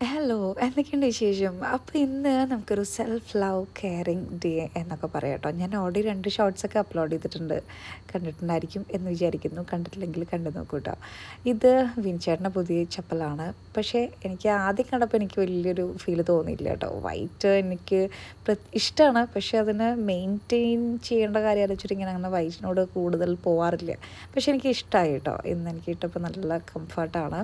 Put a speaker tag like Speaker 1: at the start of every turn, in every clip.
Speaker 1: Hello എന്തൊക്കെയുണ്ട് വിശേഷം? അപ്പോൾ ഇന്ന് നമുക്കൊരു സെൽഫ് ലവ് കെയറിങ് ഡേ എന്നൊക്കെ പറയാം കേട്ടോ. ഞാൻ ഓൾറെഡി രണ്ട് ഷോർട്സൊക്കെ അപ്ലോഡ് ചെയ്തിട്ടുണ്ട്. കണ്ടിട്ടുണ്ടായിരിക്കും എന്ന് വിചാരിക്കുന്നു. കണ്ടിട്ടില്ലെങ്കിൽ കണ്ടു നോക്കൂ കേട്ടോ. ഇത് വിൻചേട്ടന്റെ പുതിയ ചപ്പലാണ്. പക്ഷേ എനിക്ക് ആദ്യം കണ്ടപ്പോൾ എനിക്ക് വലിയൊരു ഫീൽ തോന്നിയില്ല കേട്ടോ. വൈറ്റ് എനിക്ക് ഇഷ്ടമാണ് പക്ഷേ അതിന് മെയിന്റെയിൻ ചെയ്യേണ്ട കാര്യം ആലോചിച്ചിട്ട് ഇങ്ങനെ അങ്ങനെ വൈറ്റിനോട് കൂടുതൽ പോവാറില്ല. പക്ഷേ എനിക്ക് ഇഷ്ടമായി കേട്ടോ. ഇന്ന് എനിക്ക് ഇട്ടപ്പോൾ നല്ല കംഫർട്ടാണ്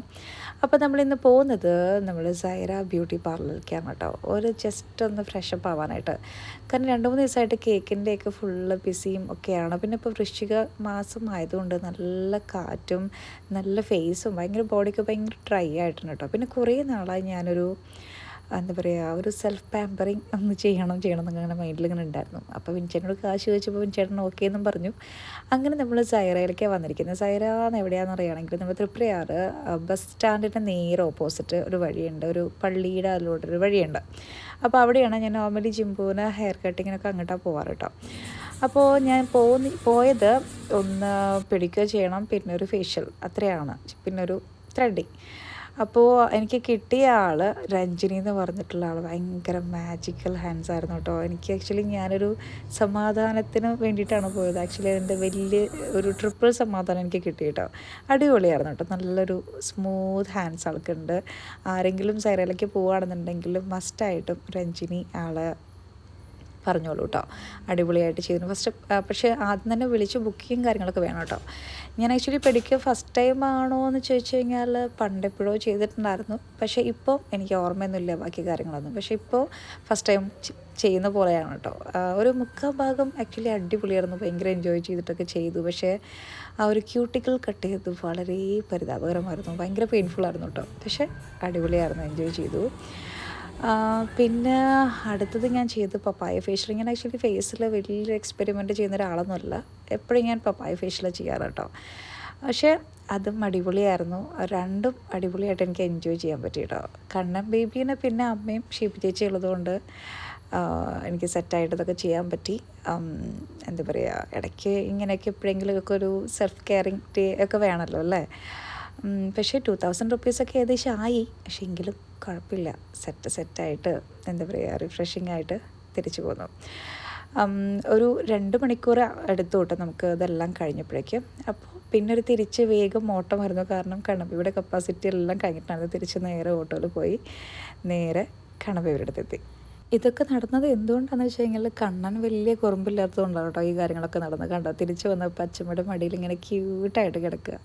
Speaker 1: അപ്പോൾ നമ്മളിന്ന് പോകുന്നത് നമ്മൾ സൈറ ബ്യൂട്ടി പാർലറിലേക്കാണ് കേട്ടോ. ഒരു ജസ്റ്റ് ഒന്ന് ഫ്രഷപ്പ് ആവാനായിട്ട്. കാരണം രണ്ട് മൂന്ന് ദിവസമായിട്ട് കേക്കിന്റെയൊക്കെ ഫുള്ള് ബിസിയും ഒക്കെയാണ്. പിന്നെ ഇപ്പോൾ വൃശ്ചിക മാസം ആയതുകൊണ്ട് നല്ല കാറ്റും നല്ല ഫേസും ഭയങ്കര ബോഡിക്ക് ഭയങ്കര ഡ്രൈ ആയിട്ടുണ്ട് കേട്ടോ. പിന്നെ കുറേ നാളായി ഞാനൊരു എന്താ പറയുക ഒരു സെൽഫ് പാമ്പറിങ് ഒന്ന് ചെയ്യണം ചെയ്യണം എന്നങ്ങനെ മൈൻഡിൽ ഇങ്ങനെ ഉണ്ടായിരുന്നു. അപ്പോൾ വിൻചേട്ടനോട് കാശ് ചോദിച്ചപ്പോൾ വിൻചേട്ടൻ ഓക്കെ എന്നും പറഞ്ഞു. അങ്ങനെ നമ്മൾ സൈറയിലേക്കാണ് വന്നിരിക്കുന്നത്. സൈറ എന്ന് എവിടെയാണെന്ന് അറിയുകയാണെങ്കിൽ നമ്മൾ തൃപ്രയാറ് ബസ് സ്റ്റാൻഡിന്റെ നേരെ ഓപ്പോസിറ്റ് ഒരു വഴിയുണ്ട്. ഒരു പള്ളിയുടെ അതിലൂടെ ഒരു വഴിയുണ്ട്. അപ്പോൾ അവിടെയാണ് ഞാൻ നോർമലി ജിംബൂന് ഹെയർ കട്ടിങ്ങിനൊക്കെ അങ്ങോട്ടാണ് പോവാറ് കേട്ടോ അപ്പോൾ ഞാൻ പോന്നി പോയത് ഒന്ന് പിടിക്കുക ചെയ്യണം പിന്നെ ഒരു ഫേഷ്യൽ അത്രയാണ്. പിന്നെ ഒരു ത്രെഡിങ് അപ്പോൾ എനിക്ക് കിട്ടിയ ആൾ രഞ്ജിനി എന്ന് പറഞ്ഞിട്ടുള്ള ആൾ ഭയങ്കര മാജിക്കൽ ഹാൻഡ്സ് ആയിരുന്നു കേട്ടോ എനിക്ക് ആക്ച്വലി ഞാനൊരു സമാധാനത്തിന് വേണ്ടിയിട്ടാണ് പോയത്. ആക്ച്വലി എന്റെ വലിയ ഒരു ട്രിപ്പിൾ സമാധാനം എനിക്ക് കിട്ടി കേട്ടോ അടിപൊളിയായിരുന്നു കേട്ടോ നല്ലൊരു സ്മൂത്ത് ഹാൻഡ്സ് ആൾക്കുണ്ട്. ആരെങ്കിലും സൈറയിലേക്ക് പോവുകയാണെന്നുണ്ടെങ്കിൽ മസ്റ്റായിട്ടും രഞ്ജിനി ആളെ പറഞ്ഞോളൂ കേട്ടോ അടിപൊളിയായിട്ട് ചെയ്യുന്നു ഫസ്റ്റ് പക്ഷേ ആദ്യം തന്നെ വിളിച്ച് ബുക്കിങ് കാര്യങ്ങളൊക്കെ വേണം കേട്ടോ. ഞാൻ ആക്ച്വലി പെഡിക്യൂർ ഫസ്റ്റ് ടൈം ആണോ എന്ന് ചോദിച്ചു കഴിഞ്ഞാൽ പണ്ടെപ്പോഴോ ചെയ്തിട്ടുണ്ടായിരുന്നു. പക്ഷേ ഇപ്പോൾ എനിക്ക് ഓർമ്മയൊന്നുമില്ല ബാക്കി കാര്യങ്ങളൊന്നും. പക്ഷേ ഇപ്പോൾ ഫസ്റ്റ് ടൈം ചെയ്യുന്ന പോലെയാണ് കേട്ടോ. ഒരു മുക്കാൽ ഭാഗം ആക്ച്വലി അടിപൊളിയായിരുന്നു. ഭയങ്കര എൻജോയ് ചെയ്തിട്ടൊക്കെ ചെയ്തു. പക്ഷേ ആ ഒരു ക്യൂട്ടിക്കൽ കട്ട് ചെയ്ത് വളരെ പരിതാപകരമായിരുന്നു. ഭയങ്കര പെയിൻഫുൾ ആയിരുന്നു കേട്ടോ. പക്ഷേ അടിപൊളിയായിരുന്നു. എൻജോയ് ചെയ്തു. പിന്നെ അടുത്തത് ഞാൻ ചെയ്ത് പപ്പായ ഫേഷ്യൽ ഞാൻ ആക്ച്വലി ഫേസിൽ വലിയൊരു എക്സ്പെരിമെന്റ് ചെയ്യുന്ന ഒരാളൊന്നുമല്ല. എപ്പോഴും ഞാൻ പപ്പായ ഫേഷ്യൽ ചെയ്യാറ് കേട്ടോ. പക്ഷേ അതും അടിപൊളിയായിരുന്നു. രണ്ടും അടിപൊളിയായിട്ട് എനിക്ക് എൻജോയ് ചെയ്യാൻ പറ്റി കേട്ടോ. കണ്ണൻ ബേബീനെ പിന്നെ അമ്മയും ഷീപ്പ് ചേച്ചി ഉള്ളതുകൊണ്ട് എനിക്ക് സെറ്റായിട്ട് ഇതൊക്കെ ചെയ്യാൻ പറ്റി. എന്താ പറയുക ഇടയ്ക്ക് ഇങ്ങനെയൊക്കെ എപ്പോഴെങ്കിലുമൊക്കെ ഒരു സെൽഫ് കെയറിങ് ഡേ ഒക്കെ വേണമല്ലോ അല്ലേ? പക്ഷേ ടു തൗസൻഡ് റുപ്പീസൊക്കെ ഏകദേശം ആയി. പക്ഷേ എങ്കിലും കുഴപ്പമില്ല. സെറ്റ് സെറ്റായിട്ട് എന്താ പറയുക റിഫ്രഷിംഗ് ആയിട്ട് തിരിച്ചു പോന്നു. ഒരു രണ്ട് മണിക്കൂർ എടുത്തു കേട്ടോ നമുക്ക് ഇതെല്ലാം കഴിഞ്ഞപ്പോഴേക്കും. അപ്പോൾ പിന്നെ ഒരു തിരിച്ച് വേഗം ഓട്ടം വരുന്നു. കാരണം കണബിയുടെ കപ്പാസിറ്റി എല്ലാം കഴിഞ്ഞിട്ടാണ് തിരിച്ച് നേരെ ഓട്ടോയിൽ പോയി നേരെ കണബിയുടെ അടുത്തെത്തി ഇതൊക്കെ നടന്നത് എന്തുകൊണ്ടാണെന്ന് വെച്ച് കഴിഞ്ഞാൽ കണ്ണൻ വലിയ കുറുമ്പില്ലാത്തതുകൊണ്ടാണ് കേട്ടോ ഈ കാര്യങ്ങളൊക്കെ നടന്ന് കണ്ടോ? തിരിച്ചു വന്നപ്പോൾ അച്ഛമ്മയുടെ മടിയിൽ ഇങ്ങനെ ക്യൂട്ടായിട്ട് കിടക്കുക.